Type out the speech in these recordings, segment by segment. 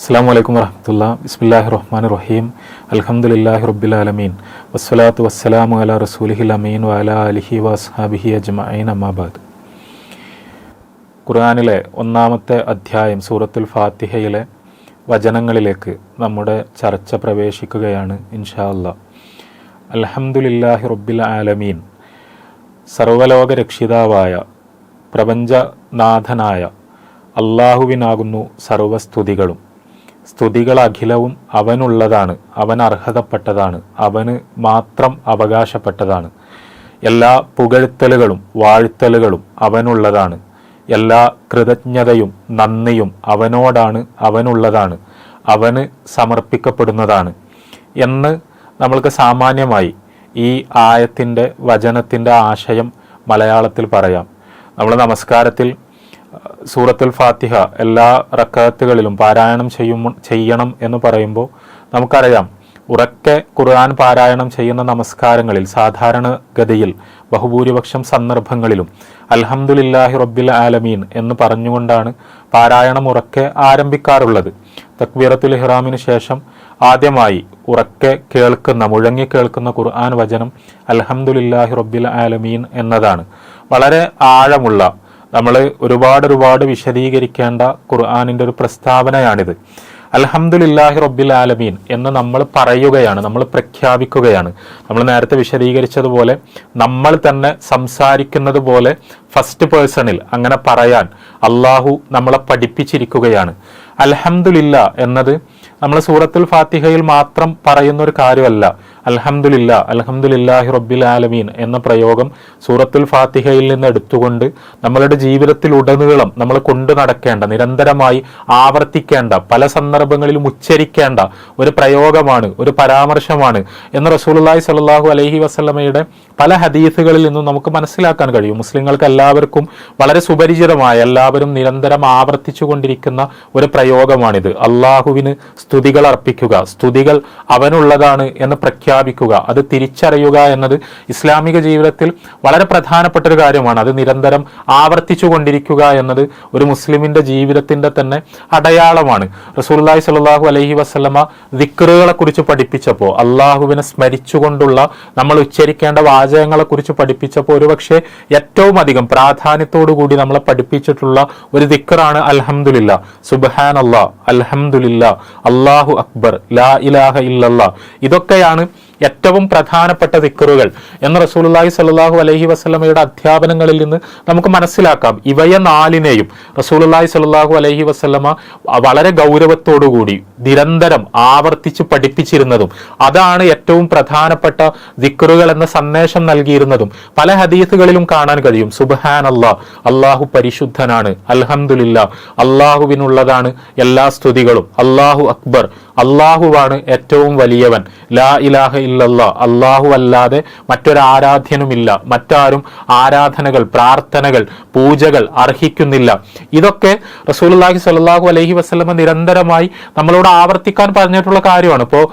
അസ്സാം വലൈക്കും വരഹമുല്ല ബിസ്മില്ലാഹി റഹ്മാൻ റഹീം അലഹമുല്ലാഹി റബ്ബിൽ ആലമീൻ. വസ്സലാത്തു വസ്സലാമു അല റസൂലിഹിൽ അമീൻ വഅല അലിഹി വസ്ഹാബിഹി അജ്മഈൻ അമ്മാബാദ് ഖുർആനിലെ ഒന്നാമത്തെ അധ്യായം സൂറത്തുൽ ഫാത്തിഹയിലെ വചനങ്ങളിലേക്ക് നമ്മുടെ ചർച്ച പ്രവേശിക്കുകയാണ് ഇൻഷാ അല്ലാ അൽഹംദുലില്ലാഹി റബ്ബിൽ ആലമീൻ. സർവലോക രക്ഷിതാവായ പ്രപഞ്ചനാഥനായ അള്ളാഹുവിനാകുന്നു സർവസ്തുതികളും സ്തുതികൾ അഖിലവും അവനുള്ളതാണ്. അവൻ അർഹതപ്പെട്ടതാണ്. അവന് മാത്രം അവകാശപ്പെട്ടതാണ്. എല്ലാ പുകഴ്ത്തലുകളും വാഴ്ത്തലുകളും അവനുള്ളതാണ്. എല്ലാ കൃതജ്ഞതയും നന്ദിയും അവനോടാണ് അവനുള്ളതാണ്. അവന് സമർപ്പിക്കപ്പെടുന്നതാണ്. എന്ന് നമ്മൾക്ക് സാമാന്യമായി ഈ ആയത്തിന്റെ വചനത്തിന്റെ ആശയം മലയാളത്തിൽ പറയാം. നമ്മൾ നമസ്കാരത്തിൽ സൂറത്തുൽ ഫാത്തിഹ എല്ലാ റക്കാത്തുകളിലും പാരായണം ചെയ്യും ചെയ്യണം എന്ന് പറയുമ്പോൾ നമുക്കറിയാം ഉറക്കെ ഖുർആൻ പാരായണം ചെയ്യുന്ന നമസ്കാരങ്ങളിൽ സാധാരണ ഗതിയിൽ ബഹുഭൂരിപക്ഷം സന്ദർഭങ്ങളിലും അൽഹംദുലില്ലാഹി റബ്ബിൽ ആലമീൻ എന്ന് പറഞ്ഞുകൊണ്ടാണ് പാരായണം ഉറക്കെ ആരംഭിക്കാറുള്ളത്. തക്ബീറത്തുൽ ഇഹ്റാമിന് ശേഷം ആദ്യമായി ഉറക്കെ കേൾക്കുന്ന മുഴങ്ങി കേൾക്കുന്ന ഖുർആൻ വചനം അൽഹംദുലില്ലാഹി റബ്ബിൽ ആലമീൻ എന്നതാണ്. വളരെ ആഴമുള്ള നമ്മൾ ഒരുപാട് ഒരുപാട് വിശദീകരിക്കേണ്ട ഖുർആാനിന്റെ ഒരു പ്രസ്താവനയാണിത്. അലഹമുല്ലാഹി റബ്ബിൽ ആലമീൻ എന്ന് നമ്മൾ പറയുകയാണ് നമ്മൾ പ്രഖ്യാപിക്കുകയാണ്. നമ്മൾ നേരത്തെ വിശദീകരിച്ചതുപോലെ നമ്മൾ തന്നെ സംസാരിക്കുന്നത് പോലെ ഫസ്റ്റ് പേഴ്സണിൽ അങ്ങനെ പറയാൻ അള്ളാഹു നമ്മളെ പഠിപ്പിച്ചിരിക്കുകയാണ്. അലഹമുല്ല എന്നത് നമ്മൾ സൂറത്തുൽ ഫാത്തിഹയിൽ മാത്രം പറയുന്ന ഒരു കാര്യമല്ല. അൽഹംദുലില്ല അൽഹംദുലില്ലാഹി റബ്ബിൽ ആലമീൻ എന്ന പ്രയോഗം സൂറത്തുൽ ഫാത്തിഹയിൽ നിന്ന് എടുത്തുകൊണ്ട് നമ്മളുടെ ജീവിതത്തിൽ ഉടനീളം നമ്മൾ കൊണ്ടു നടക്കേണ്ട നിരന്തരമായി ആവർത്തിക്കേണ്ട പല സന്ദർഭങ്ങളിലും ഉച്ചരിക്കേണ്ട ഒരു പ്രയോഗമാണ് ഒരു പരാമർശമാണ് എന്ന് റസൂലുള്ളാഹി സ്വല്ലല്ലാഹു അലഹി വസ്ലമയുടെ പല ഹദീസുകളിൽ നിന്നും നമുക്ക് മനസ്സിലാക്കാൻ കഴിയും. മുസ്ലിങ്ങൾക്ക് എല്ലാവർക്കും വളരെ സുപരിചിതമായ എല്ലാവരും നിരന്തരം ആവർത്തിച്ചു കൊണ്ടിരിക്കുന്ന ഒരു പ്രയോഗമാണിത്. അള്ളാഹുവിന് സ്തുതികൾ അർപ്പിക്കുക. സ്തുതികൾ അവനുള്ളതാണ് എന്ന് പ്രഖ്യാപിക്കുക. അത് തിരിച്ചറിയുക എന്നത് ഇസ്ലാമിക ജീവിതത്തിൽ വളരെ പ്രധാനപ്പെട്ട ഒരു കാര്യമാണ്. അത് നിരന്തരം ആവർത്തിച്ചു കൊണ്ടിരിക്കുക എന്നത് ഒരു മുസ്ലിമിന്റെ ജീവിതത്തിന്റെ തന്നെ അടയാളമാണ്. റസൂലുള്ളാഹി സ്വല്ലല്ലാഹു അലൈഹി വസല്ലമ ദിക്റുകളെ കുറിച്ച് പഠിപ്പിച്ചപ്പോൾ അള്ളാഹുവിനെ സ്മരിച്ചുകൊണ്ടുള്ള നമ്മൾ ഉച്ചരിക്കേണ്ട വാചകങ്ങളെ കുറിച്ച് പഠിപ്പിച്ചപ്പോൾ ഒരുപക്ഷെ ഏറ്റവും അധികം പ്രാധാന്യത്തോടു കൂടി നമ്മളെ പഠിപ്പിച്ചിട്ടുള്ള ഒരു ദിക്റാണ് അൽഹംദുലില്ല. സുബ്ഹാൻ അല്ലാ അൽഹംദുലില്ല അള്ളാഹു അക്ബർ ലാ ഇലാഹ ഇല്ലല്ലാ. ഇതൊക്കെയാണ് ഏറ്റവും പ്രധാനപ്പെട്ട ദിക്കറുകൾ എന്ന് റസൂലുള്ളാഹി സല്ലാഹു അലഹി വസ്ലമയുടെ അധ്യാപനങ്ങളിൽ നിന്ന് നമുക്ക് മനസ്സിലാക്കാം. ഇവയെ നാലിനെയും റസൂലുള്ളാഹി സല്ലാഹു അലഹി വസ്ലമ വളരെ ഗൗരവത്തോടുകൂടി നിരന്തരം ആവർത്തിച്ച് പഠിപ്പിച്ചിരുന്നതും അതാണ് ഏറ്റവും പ്രധാനപ്പെട്ട ദിക്കറുകൾ എന്ന സന്ദേശം നൽകിയിരുന്നതും. പല ഹദീസുകളിലും കാണാൻ കഴിയും. സുബഹാൻ അല്ലാ അള്ളാഹു പരിശുദ്ധനാണ് അൽഹംദുലില്ല അള്ളാഹുവിനുള്ളതാണ് എല്ലാ സ്തുതികളും അള്ളാഹു അക്ബർ അള്ളാഹുവാണ് ഏറ്റവും വലിയവൻ. ലാ ഇലാഹ ഇല്ലല്ല. അള്ളാഹു അല്ലാതെ മറ്റൊരാരാധ്യനുമില്ല. മറ്റാരും ആരാധനകൾ പ്രാർത്ഥനകൾ പൂജകൾ അർഹിക്കുന്നില്ല. ഇതൊക്കെ റസൂലുള്ളാഹി സ്വല്ലല്ലാഹു അലഹി വസ്ലമ നിരന്തരമായി നമ്മളോട് ആവർത്തിക്കാൻ പറഞ്ഞിട്ടുള്ള കാര്യമാണ്. ഇപ്പോൾ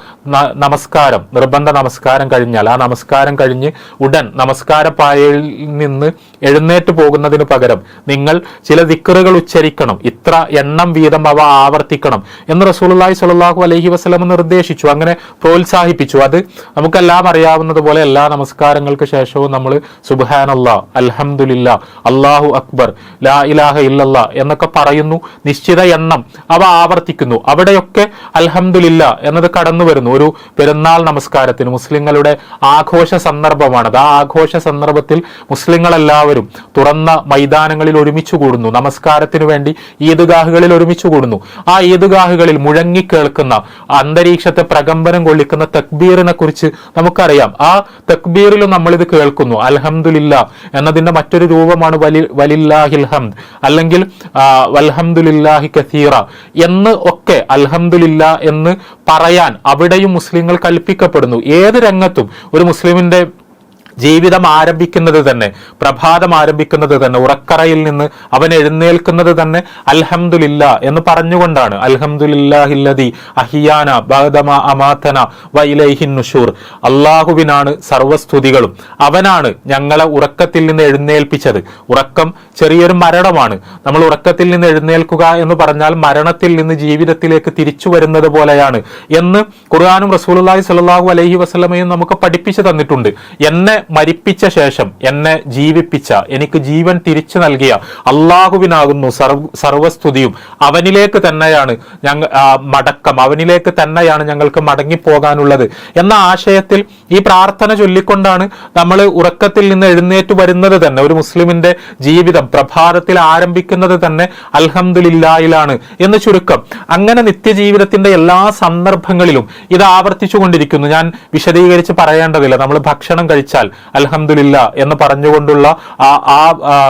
നമസ്കാരം നിർബന്ധ നമസ്കാരം കഴിഞ്ഞാൽ ആ നമസ്കാരം കഴിഞ്ഞ് ഉടൻ നമസ്കാര പായയിൽ നിന്ന് എഴുന്നേറ്റ് പോകുന്നതിന് പകരം നിങ്ങൾ ചില ദിക്കറുകൾ ഉച്ചരിക്കണം. ഇത്ര എണ്ണം വീതം അവ ആവർത്തിക്കണം എന്ന് റസൂലുള്ളാഹി സ്വല്ലല്ലാഹു അലൈഹി വസല്ലമ നിർദ്ദേശിച്ചു അങ്ങനെ പ്രോത്സാഹിപ്പിച്ചു. അത് നമുക്കെല്ലാം അറിയാവുന്നത് പോലെ എല്ലാ നമസ്കാരങ്ങൾക്ക് ശേഷവും നമ്മൾ സുബ്ഹാനല്ലാ അൽഹംദുലില്ലാ അള്ളാഹു അക്ബർ ലാ ഇലാഹ ഇല്ലല്ലാ എന്നൊക്കെ പറയുന്നു. നിശ്ചിത എണ്ണം അവ ആവർത്തിക്കുന്നു. അവിടെയൊക്കെ അലഹമുല്ല എന്നത് കടന്നു വരുന്നു. ഒരു പെരുന്നാൾ നമസ്കാരത്തിന് മുസ്ലിങ്ങളുടെ ആഘോഷ സന്ദർഭമാണത്. ആ ആഘോഷ സന്ദർഭത്തിൽ മുസ്ലിങ്ങളെല്ലാവരും തുറന്ന മൈതാനങ്ങളിൽ ഒരുമിച്ച് കൂടുന്നു. നമസ്കാരത്തിന് വേണ്ടി ഈദ്ഗാഹുകളിൽ ഒരുമിച്ച് കൂടുന്നു. ആ ഈദ്ഗാഹുകളിൽ മുഴങ്ങിക്കേൾക്കുന്ന അന്തരീക്ഷത്തെ പ്രകമ്പനം കൊള്ളിക്കുന്ന തക്ബീറിനെ കുറിച്ച് നമുക്കറിയാം. ആ തക്ബീറിലും നമ്മൾ ഇത് കേൾക്കുന്നു. അൽഹംദുലില്ല എന്നതിന്റെ മറ്റൊരു രൂപമാണ് വലി വലില്ലാഹിൽഹംദ് അല്ലെങ്കിൽ വൽഹംദുലില്ലാഹി കസീറ എന്ന് ഒക്കെ അൽഹംദുലില്ല എന്ന് പറയാൻ അവിടെയും മുസ്ലിങ്ങൾ കൽപ്പിക്കപ്പെടുന്നു. ഏത് രംഗത്തും ഒരു മുസ്ലിമിന്റെ ജീവിതം ആരംഭിക്കുന്നത് തന്നെ പ്രഭാതം ആരംഭിക്കുന്നത് തന്നെ ഉറക്കറയിൽ നിന്ന് അവൻ എഴുന്നേൽക്കുന്നത് തന്നെ അൽഹംദുലില്ല എന്ന് പറഞ്ഞുകൊണ്ടാണ്. അൽഹംദുലില്ലാഹില്ലതി അഹിയാന ബഹദമ അമാത്തന വൈലൈഹിൻ നുഷൂർ. അള്ളാഹുവിനാണ് സർവസ്തുതികളും. അവനാണ് ഞങ്ങളെ ഉറക്കത്തിൽ നിന്ന് എഴുന്നേൽപ്പിച്ചത്. ഉറക്കം ചെറിയൊരു മരണമാണ്. നമ്മൾ ഉറക്കത്തിൽ നിന്ന് എഴുന്നേൽക്കുക എന്ന് പറഞ്ഞാൽ മരണത്തിൽ നിന്ന് ജീവിതത്തിലേക്ക് തിരിച്ചു വരുന്നത് പോലെയാണ് എന്ന് ഖുർആാനും റസൂലുള്ളാഹി സ്വല്ലല്ലാഹു അലഹി വസ്ലമയും നമുക്ക് പഠിപ്പിച്ചു തന്നിട്ടുണ്ട്. എന്നെ മരിപ്പിച്ച ശേഷം എന്നെ ജീവിപ്പിച്ച എനിക്ക് ജീവൻ തിരിച്ചു നൽകിയ അള്ളാഹുവിനാകുന്നു സർവ സർവസ്തുതിയും. അവനിലേക്ക് തന്നെയാണ് ഞങ്ങൾ മടക്കം. അവനിലേക്ക് തന്നെയാണ് ഞങ്ങൾക്ക് മടങ്ങിപ്പോകാനുള്ളത്. എന്ന ആശയത്തിൽ ഈ പ്രാർത്ഥന ചൊല്ലിക്കൊണ്ടാണ് നമ്മൾ ഉറക്കത്തിൽ നിന്ന് എഴുന്നേറ്റ് വരുന്നത് തന്നെ. ഒരു മുസ്ലിമിന്റെ ജീവിതം പ്രഭാതത്തിൽ ആരംഭിക്കുന്നത് തന്നെ അൽഹംദുലില്ലായിലാണ് എന്ന് ചുരുക്കം. അങ്ങനെ നിത്യജീവിതത്തിന്റെ എല്ലാ സന്ദർഭങ്ങളിലും ഇത് ആവർത്തിച്ചു കൊണ്ടിരിക്കുന്നു ഞാൻ വിശദീകരിച്ച് പറയേണ്ടതില്ല. നമ്മൾ ഭക്ഷണം കഴിച്ചാൽ അൽഹംദുലില്ല എന്ന് പറഞ്ഞുകൊണ്ടുള്ള ആ ആ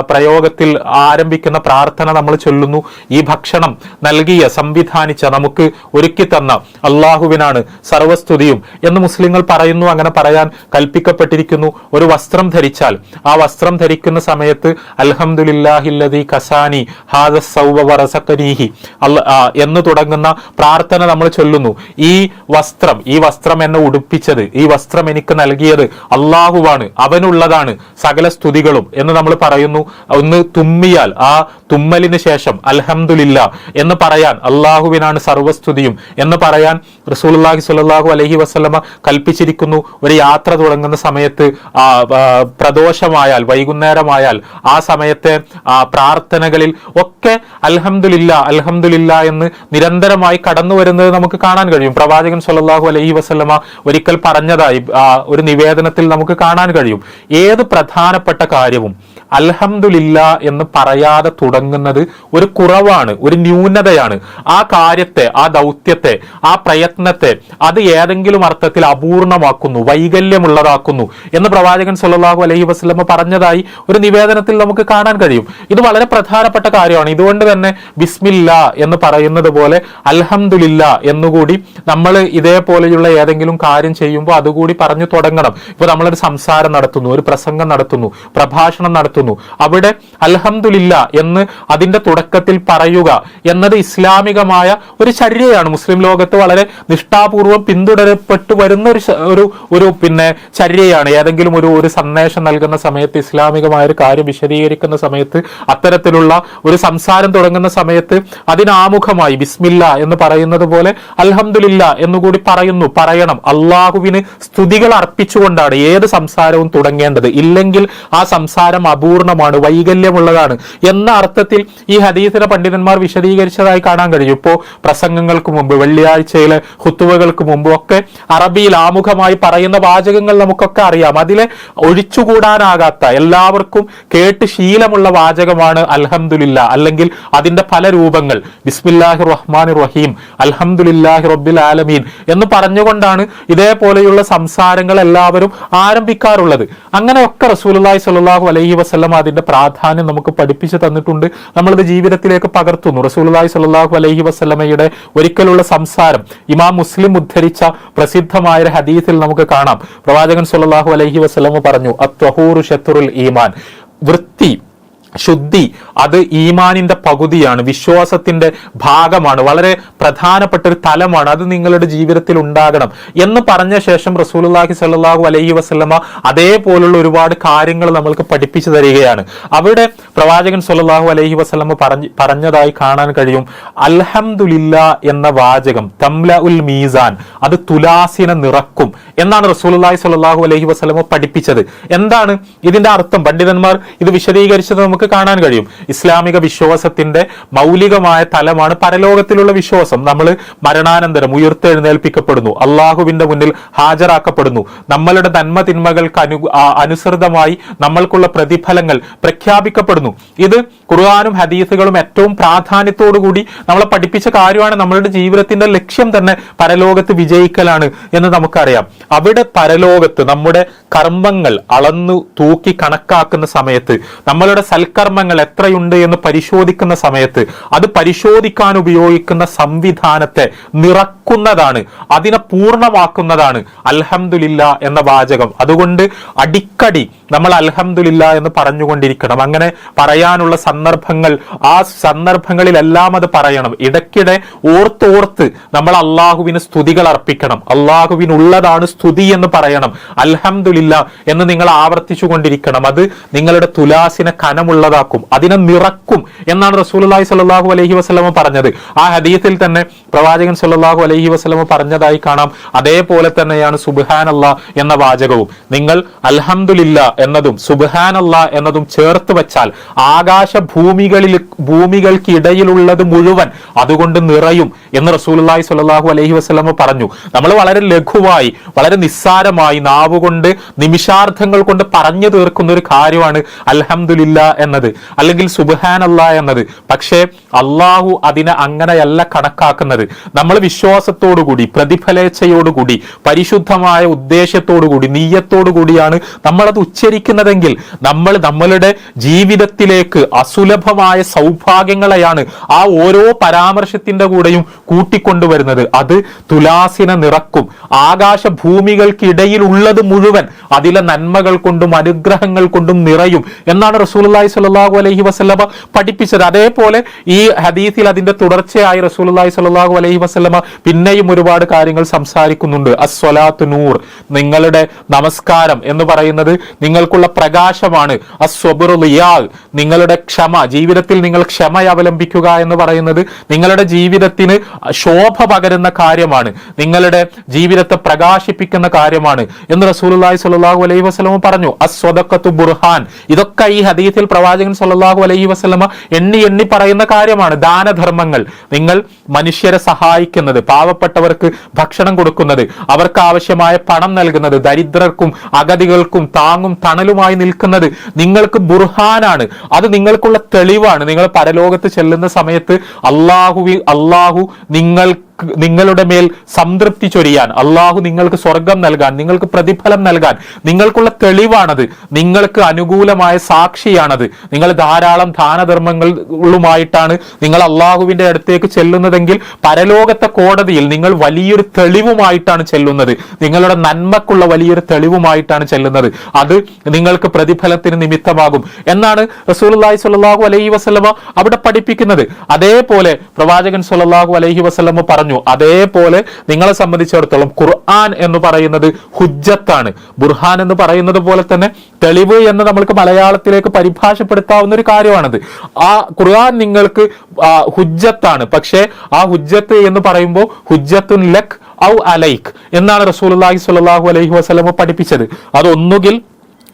പ്രയോഗത്തിൽ ആരംഭിക്കുന്ന പ്രാർത്ഥന നമ്മൾ ചൊല്ലുന്നു. ഈ ഭക്ഷണം നൽകിയ സംവിധാനിച്ച നമുക്ക് ഒരുക്കി തന്ന അള്ളാഹുവിനാണ് സർവസ്തുതിയും എന്ന് മുസ്ലിങ്ങൾ പറയുന്നു. അങ്ങനെ പറയാൻ കൽപ്പിക്കപ്പെട്ടിരിക്കുന്നു. ഒരു വസ്ത്രം ധരിച്ചാൽ ആ വസ്ത്രം ധരിക്കുന്ന സമയത്ത് അൽഹംദുലില്ലാഹില്ലദി കസാനി ഹാദ സൗവ വറസക്കനീഹി അല്ല എന്ന് തുടങ്ങുന്ന പ്രാർത്ഥന നമ്മൾ ചൊല്ലുന്നു. ഈ വസ്ത്രം ഈ വസ്ത്രം എന്നെ ഉടുപ്പിച്ചത് ഈ വസ്ത്രം എനിക്ക് നൽകിയത് അള്ളാഹുവാണ്. അവനുള്ളതാണ് അവനുള്ളതാണ് സകല സ്തുതികളും എന്ന് നമ്മൾ പറയുന്നു. ഒന്ന് തുമ്മിയാൽ ആ തുമ്മലിന് ശേഷം അൽഹംദുലില്ല എന്ന് പറയാൻ അള്ളാഹുവിനാണ് സർവസ്തുതിയും എന്ന് പറയാൻ റസൂലുള്ളാഹി സ്വല്ലല്ലാഹു അലഹി വസ്ലമ കൽപ്പിച്ചിരിക്കുന്നു. ഒരു യാത്ര തുടങ്ങുന്ന സമയത്ത് പ്രദോഷമായാൽ വൈകുന്നേരമായാൽ ആ സമയത്തെ പ്രാർത്ഥനകളിൽ ഒക്കെ അൽഹംദുലില്ല അൽഹംദുലില്ല എന്ന് നിരന്തരമായി കടന്നു വരുന്നത് നമുക്ക് കാണാൻ കഴിയും. പ്രവാചകൻ സ്വല്ലല്ലാഹു അലഹി വസ്ലമ ഒരിക്കൽ പറഞ്ഞതായി ഒരു നിവേദനത്തിൽ നമുക്ക് കാണാൻ കഴിയും. ഏത് പ്രധാനപ്പെട്ട കാര്യവും അൽഹംദുലില്ല എന്ന് പറയാതെ തുടങ്ങുന്നത് ഒരു കുറവാണ് ഒരു ന്യൂനതയാണ്. ആ കാര്യത്തെ ആ ദൗത്യത്തെ ആ പ്രയത്നത്തെ അത് ഏതെങ്കിലും അർത്ഥത്തിൽ അപൂർണമാക്കുന്നു വൈകല്യമുള്ളതാക്കുന്നു എന്ന് പ്രവാചകൻ സുല്ലാഹു അലൈഹി വസ്ലമ പറഞ്ഞതായി ഒരു നിവേദനത്തിൽ നമുക്ക് കാണാൻ കഴിയും. ഇത് വളരെ പ്രധാനപ്പെട്ട കാര്യമാണ്. ഇതുകൊണ്ട് തന്നെ ബിസ്മില്ല എന്ന് പറയുന്നത് പോലെ അൽഹംദുലില്ല എന്നുകൂടി നമ്മൾ ഇതേപോലെയുള്ള ഏതെങ്കിലും കാര്യം ചെയ്യുമ്പോൾ അതുകൂടി പറഞ്ഞു തുടങ്ങണം. ഇപ്പൊ നമ്മളൊരു സംസാരം നടത്തുന്നു ഒരു പ്രസംഗം നടത്തുന്നു പ്രഭാഷണം നടത്തുന്നു. അവിടെ അൽഹംദുലില്ല എന്ന് അതിന്റെ തുടക്കത്തിൽ പറയുക എന്നത് ഇസ്ലാമികമായ ഒരു ചര്യയാണ്. മുസ്ലിം ലോകത്ത് വളരെ നിഷ്ഠാപൂർവം പിന്തുടരപ്പെട്ടു വരുന്ന ഒരു ഒരു പിന്നെ ചര്യയാണ്. ഏതെങ്കിലും ഒരു ഒരു സന്ദേശം നൽകുന്ന സമയത്ത് ഇസ്ലാമികമായ ഒരു കാര്യം വിശദീകരിക്കുന്ന സമയത്ത് അത്തരത്തിലുള്ള ഒരു സംസാരം തുടങ്ങുന്ന സമയത്ത് അതിനാമുഖമായി ബിസ്മില്ല എന്ന് പറയുന്നത് പോലെ അൽഹംദുലില്ല എന്നുകൂടി പറയുന്നു. പറയണം. അള്ളാഹുവിന് സ്തുതികൾ അർപ്പിച്ചുകൊണ്ടാണ് ഏത് സംസാരവും തുടങ്ങേണ്ടത്. ഇല്ലെങ്കിൽ ആ സംസാരം അപൂർണമാണ് വൈകല്യമുള്ളതാണ് എന്ന അർത്ഥത്തിൽ ഈ ഹദീസിനെ പണ്ഡിതന്മാർ വിശദീകരിച്ചതായി കാണാൻ കഴിയും. ഇപ്പോ പ്രസംഗങ്ങൾക്ക് മുമ്പ് വെള്ളിയാഴ്ചയിലെ ഹുത്തുവകൾക്ക് മുമ്പ് ഒക്കെ അറബിയിൽ ആമുഖമായി പറയുന്ന വാചകങ്ങൾ നമുക്കൊക്കെ അറിയാം. അതിലെ ഒഴിച്ചുകൂടാനാകാത്ത എല്ലാവർക്കും കേട്ട് ശീലമുള്ള വാചകമാണ് അൽഹംദുലില്ല അല്ലെങ്കിൽ അതിന്റെ പല രൂപങ്ങൾ. ബിസ്മില്ലാഹി റഹ്മാൻ റഹീം അൽഹംദുലില്ലാഹി റബ്ബിൽ ആലമീൻ എന്ന് പറഞ്ഞുകൊണ്ടാണ് ഇതേപോലെയുള്ള സംസാരങ്ങൾ എല്ലാവരും ആരംഭിക്കാറുള്ളത്. അങ്ങനെയൊക്കെ റസൂലുള്ളാഹി സ്വല്ലല്ലാഹു അലൈഹി വസല്ലം വസ്ലം അതിന്റെ പ്രാധാന്യം നമുക്ക് പഠിപ്പിച്ചു തന്നിട്ടുണ്ട്. നമ്മളത് ജീവിതത്തിലേക്ക് പകർത്തുന്നു. റസൂലുള്ളാഹി സ്വല്ലല്ലാഹു അലൈഹി വസ്ലമയുടെ ഒരിക്കലുള്ള സംസാരം ഇമാം മുസ്ലിം ഉദ്ധരിച്ച പ്രസിദ്ധമായ ഹദീസിൽ നമുക്ക് കാണാം. പ്രവാചകൻ സ്വല്ലല്ലാഹു അലൈഹി വസ്ലമ പറഞ്ഞു അത്വഹൂർ ഷത്തുറുൽ ഈമാൻ. വൃത്തി ശുദ്ധി അത് ഈമാനിന്റെ പകുതിയാണ് വിശ്വാസത്തിന്റെ ഭാഗമാണ് വളരെ പ്രധാനപ്പെട്ട ഒരു തലമാണ് അത് നിങ്ങളുടെ ജീവിതത്തിൽ ഉണ്ടാകണം. എന്ന് പറഞ്ഞ ശേഷം റസൂലുള്ളാഹി സല്ലാഹു അലൈഹി വസല്ലമ അതേപോലുള്ള ഒരുപാട് കാര്യങ്ങൾ നമ്മൾക്ക് പഠിപ്പിച്ചു തരികയാണ്. അവിടെ പ്രവാചകൻ സല്ലാഹു അലൈഹി വസല്ലമ പറഞ്ഞ് പറഞ്ഞതായി കാണാൻ കഴിയും. അൽഹംദുലില്ല എന്ന വാചകം തംല ഉൽ മീസാൻ അത് തുലാസിനെ നിറക്കും എന്നാണ് റസൂലുള്ളാഹി സല്ലാഹു അലൈഹി വസ്ലമ പഠിപ്പിച്ചത്. എന്താണ് ഇതിന്റെ അർത്ഥം? പണ്ഡിതന്മാർ ഇത് വിശദീകരിച്ചത് നമുക്ക് കാണാൻ കഴിയും. ഇസ്ലാമിക വിശ്വാസത്തിന്റെ മൗലികമായ തലമാണ് പരലോകത്തിലുള്ള വിശ്വാസം. നമ്മൾ മരണാനന്തരം ഉയർത്തെഴുന്നേൽപ്പിക്കപ്പെടുന്നു. അള്ളാഹുവിന്റെ മുന്നിൽ ഹാജരാക്കപ്പെടുന്നു. നമ്മളുടെ നന്മ തിന്മകൾക്ക് അനു അനുസൃതമായി നമ്മൾക്കുള്ള പ്രതിഫലങ്ങൾ പ്രഖ്യാപിക്കപ്പെടുന്നു. ഇത് ഖുർആാനും ഹദീസുകളും ഏറ്റവും പ്രാധാന്യത്തോടു കൂടി നമ്മളെ പഠിപ്പിച്ച കാര്യമാണ്. നമ്മളുടെ ജീവിതത്തിന്റെ ലക്ഷ്യം തന്നെ പരലോകത്ത് വിജയിക്കലാണ് എന്ന് നമുക്കറിയാം. അവിടെ പരലോകത്ത് നമ്മുടെ കർമ്മങ്ങൾ അളന്നു തൂക്കി കണക്കാക്കുന്ന സമയത്ത് നമ്മളുടെ സൽക്കർമ്മങ്ങൾ എത്രയുണ്ട് എന്ന് പരിശോധിക്കുന്ന സമയത്ത് അത് പരിശോധിക്കാൻ ഉപയോഗിക്കുന്ന സംവിധാനത്തെ നിറക്കുന്നതാണ് അതിനെ പൂർണമാക്കുന്നതാണ് അൽഹംദുലില്ല എന്ന വാചകം. അതുകൊണ്ട് അടിക്കടി നമ്മൾ അൽഹംദുലില്ല എന്ന് പറഞ്ഞുകൊണ്ടിരിക്കണം. അങ്ങനെ പറയാനുള്ള സന്ദർഭങ്ങൾ ആ സന്ദർഭങ്ങളിലെല്ലാം അത് പറയണം. ഇടയ്ക്കിടെ ഓർത്തോർത്ത് നമ്മൾ അള്ളാഹുവിന് സ്തുതികൾ അർപ്പിക്കണം. അള്ളാഹുവിനുള്ളതാണ് സ്തുതി എന്ന് പറയണം. അൽഹംദുലില്ല എന്ന് നിങ്ങൾ ആവർത്തിച്ചു കൊണ്ടിരിക്കണം അത് നിങ്ങളുടെ തുലാസിനെ കനമുള്ളതാക്കും അതിനെ നിറക്കും എന്നാണ് റസൂലുള്ളാഹി സ്വല്ലല്ലാഹു അലഹി വസ്ലമ പറഞ്ഞത്. ആ ഹദീസിൽ തന്നെ പ്രവാചകൻ സല്ലാഹു അലഹി വസ്ലമ പറഞ്ഞതായി കാണാം. അതേപോലെ തന്നെയാണ് സുബ്ഹാനല്ല എന്ന വാചകവും. നിങ്ങൾ അൽഹംദുലില്ല എന്നതും സുബ്ഹാനല്ല എന്നതും ചേർത്ത് വെച്ചാൽ ആകാശ ഭൂമികളിൽ ഭൂമികൾക്കിടയിലുള്ളത് മുഴുവൻ അതുകൊണ്ട് നിറയും എന്ന് റസൂലുള്ളാഹി സ്വല്ലല്ലാഹു അലഹി വസ്ലമ പറഞ്ഞു. നമ്മൾ വളരെ ലഘുവായി വളരെ നിസ്സാരമായി നാവുകൊണ്ട് നിമിഷാർത്ഥങ്ങൾ കൊണ്ട് പറഞ്ഞു തീർക്കുന്ന ഒരു കാര്യമാണ് അൽഹമുല്ല എന്നത്. അല്ലെങ്കിൽ സുബ്ഹാനല്ല എന്നത്. പക്ഷേ അള്ളാഹു അതിനെ അങ്ങനെയല്ല കണക്കാക്കുന്നത്. നമ്മൾ വിശ്വാസത്തോടുകൂടി പ്രതിഫലേച്ഛയോടുകൂടി പരിശുദ്ധമായ ഉദ്ദേശത്തോടുകൂടി കൂടിയാണ് നമ്മളത് ഉച്ചരിക്കുന്നതെങ്കിൽ നമ്മൾ നമ്മളുടെ ജീവിതത്തിലേക്ക് അസുലഭമായ സൗഭാഗ്യങ്ങളെയാണ് ആ ഓരോ പരാമർശത്തിന്റെ കൂടെയും കൂട്ടിക്കൊണ്ടുവരുന്നത്. അത് തുലാസിന നിറക്കും. ആകാശ ഭൂമികൾക്കിടയിലുള്ളത് മുഴുവൻ അതിലെ നന്മകൾ കൊണ്ടും അനുഗ്രഹങ്ങൾ കൊണ്ടും നിറയും എന്നാണ് റസൂലുള്ളാഹി സ്വല്ലല്ലാഹു അലൈഹി വസല്ലമ പഠിപ്പിച്ചത്. അതേപോലെ ഈ ഹദീസിൽ അതിന്റെ തുടർച്ചയായി റസൂലുള്ളാഹി സ്വല്ലല്ലാഹു അലൈഹി വസല്ലമ പിന്നെയും ഒരുപാട് കാര്യങ്ങൾ സംസാരിക്കുന്നുണ്ട്. അസ്വലാത്ത് നൂർ നിങ്ങളുടെ നമസ്കാരം എന്ന് പറയുന്നത് നിങ്ങൾക്കുള്ള പ്രകാശമാണ്. അസ്വബുറിയാൽ നിങ്ങളുടെ ക്ഷമ ജീവിതത്തിൽ നിങ്ങൾ ക്ഷമ അവലംബിക്കുക എന്ന് പറയുന്നത് നിങ്ങളുടെ ജീവിതത്തിന് ശോഭ പകരുന്ന കാര്യമാണ്. നിങ്ങളുടെ ജീവിതത്തെ പ്രകാശിപ്പിക്കുന്ന കാര്യമാണ് എന്ന് റസൂലുള്ളാഹി സ്വല്ലല്ലാഹു അലൈഹി വസ്ലമ പറഞ്ഞു അസ്വദക്കത്തു ബുർഹാൻ. ഇതൊക്കെ ഈ ഹദീസിൽ പ്രവാചകൻ സല്ലാഹു അലൈഹി വസ്ലമ എണ്ണി എണ്ണി പറയുന്ന കാര്യമാണ് ദാനധർമ്മങ്ങൾ. നിങ്ങൾ മനുഷ്യരെ സഹായിക്കുന്നത് പാവപ്പെട്ടവർക്ക് ഭക്ഷണം കൊടുക്കുന്നത് അവർക്ക് ആവശ്യമായ പണം നൽകുന്നത് ദരിദ്രർക്കും അഗതികൾക്കും താങ്ങും തണലുമായി നിൽക്കുന്നത് നിങ്ങൾക്ക് ബുർഹാനാണ്. അത് നിങ്ങൾക്കുള്ള തെളിവാണ്. നിങ്ങൾ പരലോകത്ത് ചെല്ലുന്ന സമയത്ത് അള്ളാഹുവി അള്ളാഹു നിങ്ങൾ നിങ്ങളുടെ മേൽ സംതൃപ്തി ചൊരിയാൻ അള്ളാഹു നിങ്ങൾക്ക് സ്വർഗം നൽകാൻ നിങ്ങൾക്ക് പ്രതിഫലം നൽകാൻ നിങ്ങൾക്കുള്ള തെളിവാണത് നിങ്ങൾക്ക് അനുകൂലമായ സാക്ഷിയാണത് നിങ്ങൾ ധാരാളം ദാനധർമ്മങ്ങളുമായിട്ടാണ് നിങ്ങൾ അള്ളാഹുവിന്റെ അടുത്തേക്ക് ചെല്ലുന്നതെങ്കിൽ പരലോകത്തെ കോടതിയിൽ നിങ്ങൾ വലിയൊരു തെളിവുമായിട്ടാണ് ചെല്ലുന്നത് നിങ്ങളുടെ നന്മക്കുള്ള വലിയൊരു തെളിവുമായിട്ടാണ് ചെല്ലുന്നത് അത് നിങ്ങൾക്ക് പ്രതിഫലത്തിന് നിമിത്തമാകും. എന്നാണ് റസൂലുള്ളാഹി സ്വല്ലല്ലാഹു അലൈഹി വസ്ലമ അവിടെ പഠിപ്പിക്കുന്നത്. അതേപോലെ പ്രവാചകൻ സ്വല്ലല്ലാഹു അലൈഹി വസ്ലമ പറഞ്ഞു അതേപോലെ നിങ്ങളെ സംബന്ധിച്ചിടത്തോളം ഖുർആൻ എന്ന് പറയുന്നത് ഹുജ്ജത്താണ്. ബുർഹാൻ എന്ന് പറയുന്നത് പോലെ തന്നെ തെളിവ് എന്ന് നമ്മൾക്ക് മലയാളത്തിലേക്ക് പരിഭാഷപ്പെടുത്താവുന്ന ഒരു കാര്യമാണത്. ആ ഖുർആൻ നിങ്ങൾക്ക് ഹുജ്ജത്താണ്. പക്ഷേ ആ ഹുജ്ജത്ത് എന്ന് പറയുമ്പോൾ ഹുജ്ജത്തുൻ ലക് ഔ അലൈഖ് എന്നാണ് റസൂലുള്ളാഹി സ്വല്ലല്ലാഹു അലൈഹി വസല്ലമ പഠിപ്പിച്ചത്. അതൊന്നുകിൽ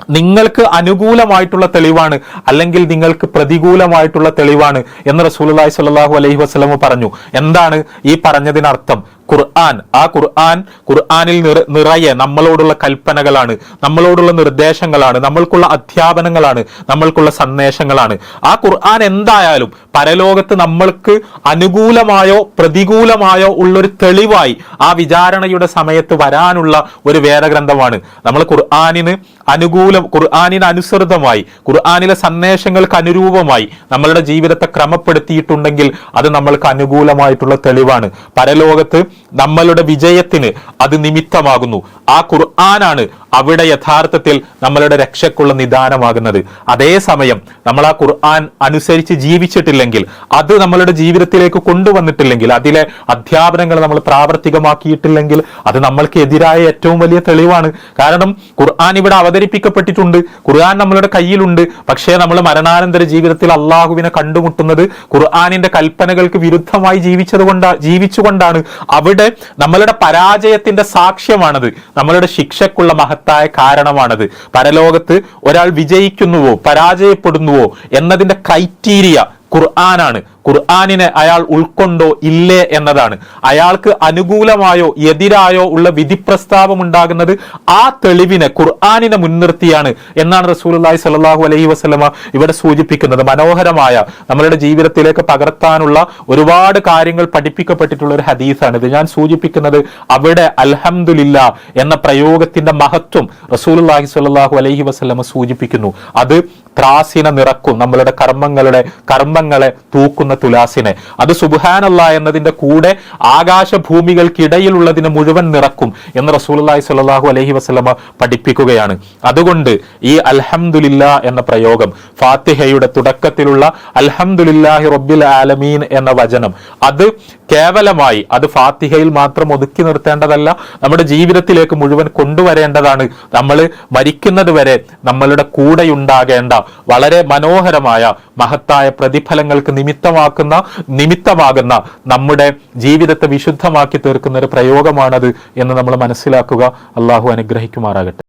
നിങ്ങൾക്ക് അനുകൂലമായിട്ടുള്ള തെളിവാണ് അല്ലെങ്കിൽ നിങ്ങൾക്ക് പ്രതികൂലമായിട്ടുള്ള തെളിവാണ് എന്ന് റസൂലുള്ളാഹി സ്വല്ലല്ലാഹു അലൈഹി വസ്ലമ പറഞ്ഞു. എന്താണ് ഈ പറഞ്ഞതിനർത്ഥം? ഖുർആൻ. ആ ഖുർആൻ ഖുർആനിൽ നിറ- നിറയെ നമ്മളോടുള്ള കൽപ്പനകളാണ് നമ്മളോടുള്ള നിർദ്ദേശങ്ങളാണ് നമ്മൾക്കുള്ള അധ്യാപനങ്ങളാണ് നമ്മൾക്കുള്ള സന്ദേശങ്ങളാണ്. ആ ഖുർആൻ എന്തായാലും പരലോകത്ത് നമ്മൾക്ക് അനുകൂലമായോ പ്രതികൂലമായോ ഉള്ളൊരു തെളിവായി ആ വിചാരണയുടെ സമയത്ത് വരാനുള്ള ഒരു വേദഗ്രന്ഥമാണ്. നമ്മൾ ഖുർആാനിന് അനുകൂലം ഖുർആാനിന് അനുസൃതമായി ഖുർആാനിലെ സന്ദേശങ്ങൾക്ക് അനുരൂപമായി നമ്മളുടെ ജീവിതത്തെ ക്രമപ്പെടുത്തിയിട്ടുണ്ടെങ്കിൽ അത് നമ്മൾക്ക് അനുകൂലമായിട്ടുള്ള തെളിവാണ്. പരലോകത്ത് നമ്മളുടെ വിജയത്തിന് അത് നിമിത്തമാകുന്നു. ആ ഖുർആനാണ് അവിടെ യഥാർത്ഥത്തിൽ നമ്മളുടെ രക്ഷക്കുള്ള നിദാനമാകുന്നത്. അതേസമയം നമ്മൾ ആ ഖുർആൻ അനുസരിച്ച് ജീവിച്ചിട്ടില്ലെങ്കിൽ അത് നമ്മളുടെ ജീവിതത്തിലേക്ക് കൊണ്ടുവന്നിട്ടില്ലെങ്കിൽ അതിലെ അധ്യാപനങ്ങൾ നമ്മൾ പ്രാവർത്തികമാക്കിയിട്ടില്ലെങ്കിൽ അത് നമ്മൾക്ക് എതിരായ ഏറ്റവും വലിയ തെളിവാണ്. കാരണം ഖുർആൻ ഇവിടെ അവതരിപ്പിക്കപ്പെട്ടിട്ടുണ്ട്. ഖുർആൻ നമ്മളുടെ കയ്യിലുണ്ട്. പക്ഷേ നമ്മൾ മരണാനന്തര ജീവിതത്തിൽ അള്ളാഹുവിനെ കണ്ടുമുട്ടുന്നത് ഖുർആാനിന്റെ കൽപ്പനകൾക്ക് വിരുദ്ധമായി ജീവിച്ചത് കൊണ്ടാ ജീവിച്ചുകൊണ്ടാണ്. അവിടെ നമ്മളുടെ പരാജയത്തിന്റെ സാക്ഷ്യമാണത്. നമ്മളുടെ ശിക്ഷക്കുള്ള മഹത്തായ കാരണമാണത്. പരലോകത്ത് ഒരാൾ വിജയിക്കുന്നുവോ പരാജയപ്പെടുന്നുവോ എന്നതിന്റെ ക്രൈറ്റീരിയ ഖുർആനാണ്. ഖുർആാനിനെ അയാൾ ഉൾക്കൊണ്ടോ ഇല്ലേ എന്നതാണ്. അയാൾക്ക് അനുകൂലമായോ എതിരായോ ഉള്ള വിധിപ്രസ്താവം ഉണ്ടാകുന്നത് ആ തെളിവിനെ ഖുർആാനിനെ മുൻനിർത്തിയാണ് എന്നാണ് റസൂലുള്ളാഹി സ്വല്ലല്ലാഹു അലൈഹി വസ്ലമ ഇവിടെ സൂചിപ്പിക്കുന്നത്. മനോഹരമായ നമ്മളുടെ ജീവിതത്തിലേക്ക് പകർത്താനുള്ള ഒരുപാട് കാര്യങ്ങൾ പഠിപ്പിക്കപ്പെട്ടിട്ടുള്ള ഒരു ഹദീസാണ് ഇത് ഞാൻ സൂചിപ്പിക്കുന്നത് അവിടെ അൽഹംദുലില്ല എന്ന പ്രയോഗത്തിന്റെ മഹത്വം റസൂലുള്ളാഹി സ്വല്ലല്ലാഹു അലൈഹി വസ്ലമ സൂചിപ്പിക്കുന്നു. അത് ത്രാസിനെ നിറക്കും. നമ്മളുടെ കർമ്മങ്ങളുടെ കർമ്മങ്ങളെ തൂക്കുന്ന തുലാസിനെ. അത് സുബാനല്ല എന്നതിന്റെ കൂടെ ആകാശഭൂമികൾക്കിടയിലുള്ളതിനെ മുഴുവൻ നിറക്കും എന്ന് റസൂലുള്ളാഹി സ്വല്ലല്ലാഹു അലഹി വസ്ലമ പഠിപ്പിക്കുകയാണ്. അതുകൊണ്ട് ഈ അൽഹംദുലില്ല എന്ന പ്രയോഗം ഫാത്തിഹയുടെ തുടക്കത്തിലുള്ള അൽഹംദുലില്ലാഹി റബ്ബിൽ ആലമീൻ എന്ന വചനം അത് കേവലമായി അത് ഫാത്തിഹയിൽ മാത്രം ഒതുക്കി നിർത്തേണ്ടതല്ല നമ്മുടെ ജീവിതത്തിലേക്ക് മുഴുവൻ കൊണ്ടുവരേണ്ടതാണ്. നമ്മൾ മരിക്കുന്നത് വരെ നമ്മളുടെ കൂടെയുണ്ടാകേണ്ട വളരെ മനോഹരമായ മഹത്തായ പ്രതിഫലങ്ങൾക്ക് നിമിത്തമാക്കുന്ന നിമിത്തമാകുന്ന നമ്മുടെ ജീവിതത്തെ വിശുദ്ധമാക്കി തീർക്കുന്ന ഒരു പ്രയോഗമാണത് എന്ന് നമ്മൾ മനസ്സിലാക്കുക. അള്ളാഹു അനുഗ്രഹിക്കുമാറാകട്ടെ.